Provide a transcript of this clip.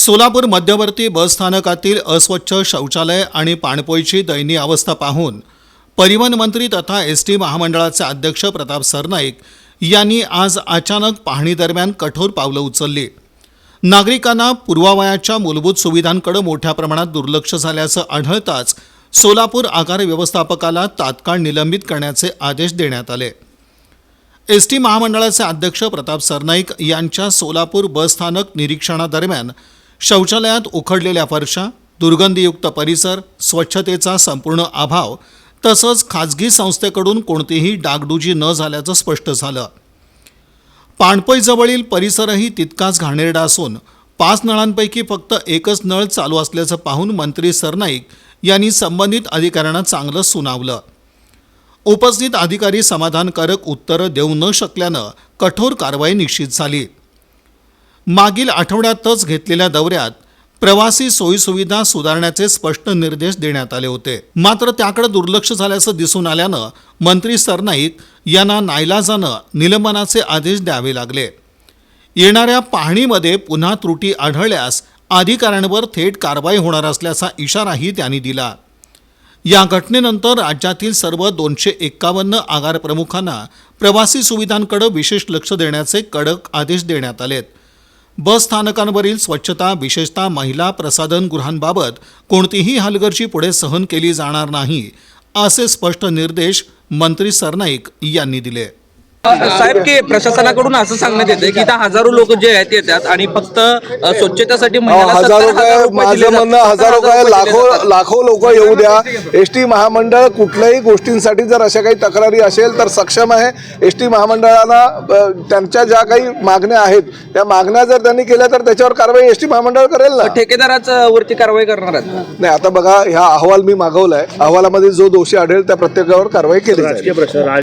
सोलापूर मध्यवर्ती बसस्थानकातील अस्वच्छ शौचालय आणि पाणपोईची दयनीय अवस्था पाहून परिवहन मंत्री तथा एस टी महामंडळाचे अध्यक्ष प्रताप सरनाईक यांनी आज अचानक पाहणीदरम्यान कठोर पावलं उचलली. नागरिकांना पूर्वावयाच्या मूलभूत सुविधांकडे मोठ्या प्रमाणात दुर्लक्ष झाल्याचं आढळताच सोलापूर आगार व्यवस्थापकाला तात्काळ निलंबित करण्याचे आदेश देण्यात आले. एस टी महामंडळाचे अध्यक्ष प्रताप सरनाईक यांच्या सोलापूर बसस्थानक निरीक्षणादरम्यान शौचालयात उखडलेल्या फरशा दुर्गंधीयुक्त परिसर स्वच्छतेचा संपूर्ण अभाव तसंच खाजगी संस्थेकडून कोणतीही डागडुजी न झाल्याचं स्पष्ट झालं. पाणपोईजवळील परिसरही तितकाच घाणेरडा असून पाच नळांपैकी फक्त एकच नळ चालू असल्याचं पाहून मंत्री सरनाईक यांनी संबंधित अधिकाऱ्यांना चांगलं सुनावलं. उपस्थित अधिकारी समाधानकारक उत्तरं देऊ न शकल्यानं कठोर कारवाई निश्चित झाली. मागील आठवड्यातच घेतलेल्या दौऱ्यात प्रवासी सोयीसुविधा सुधारण्याचे स्पष्ट निर्देश देण्यात आले होते. मात्र त्याकडे दुर्लक्ष झाल्याचं दिसून आल्यानं मंत्री सरनाईक यांना नाईलाजानं निलंबनाचे आदेश द्यावे लागले. येणाऱ्या पाहणीमध्ये पुन्हा त्रुटी आढळल्यास अधिकाऱ्यांवर थेट कारवाई होणार असल्याचा इशाराही त्यांनी दिला. या घटनेनंतर राज्यातील सर्व दोनशे एक्कावन्न आगार प्रमुखांना प्रवासी सुविधांकडे विशेष लक्ष देण्याचे कडक आदेश देण्यात आलेत. बस स्थानकांवरील स्वच्छता विशेषतः महिला प्रसाधनगृहांबाबत कोणतीही हलगर्जी पुढे सहन केली जाणार नाही असे स्पष्ट निर्देश मंत्री सरनाईक यांनी दिले. साहेब की प्रशासनाकडून असं सांगण्यात येते की इथं हजारो लोक जे आहेत येतात आणि फक्त स्वच्छतेसाठी हजारो 70,000 काय माझं. म्हणणं 70,000 हजारो काय लाखो. लाखो लोक येऊ द्या. एस टी महामंडळ कुठल्याही गोष्टींसाठी जर अशा काही तक्रारी असेल तर सक्षम आहे. एस टी महामंडळाला त्यांच्या ज्या काही मागण्या आहेत त्या मागण्या जर त्यांनी केल्या तर त्याच्यावर कारवाई एस टी महामंडळ करेल ना? ठेकेदाराच वरती कारवाई करणार आहेत. नाही आता बघा ह्या अहवाल मी मागवलाय. अहवालामध्ये जो दोषी आढळेल त्या प्रत्येकावर कारवाई केली जाईल.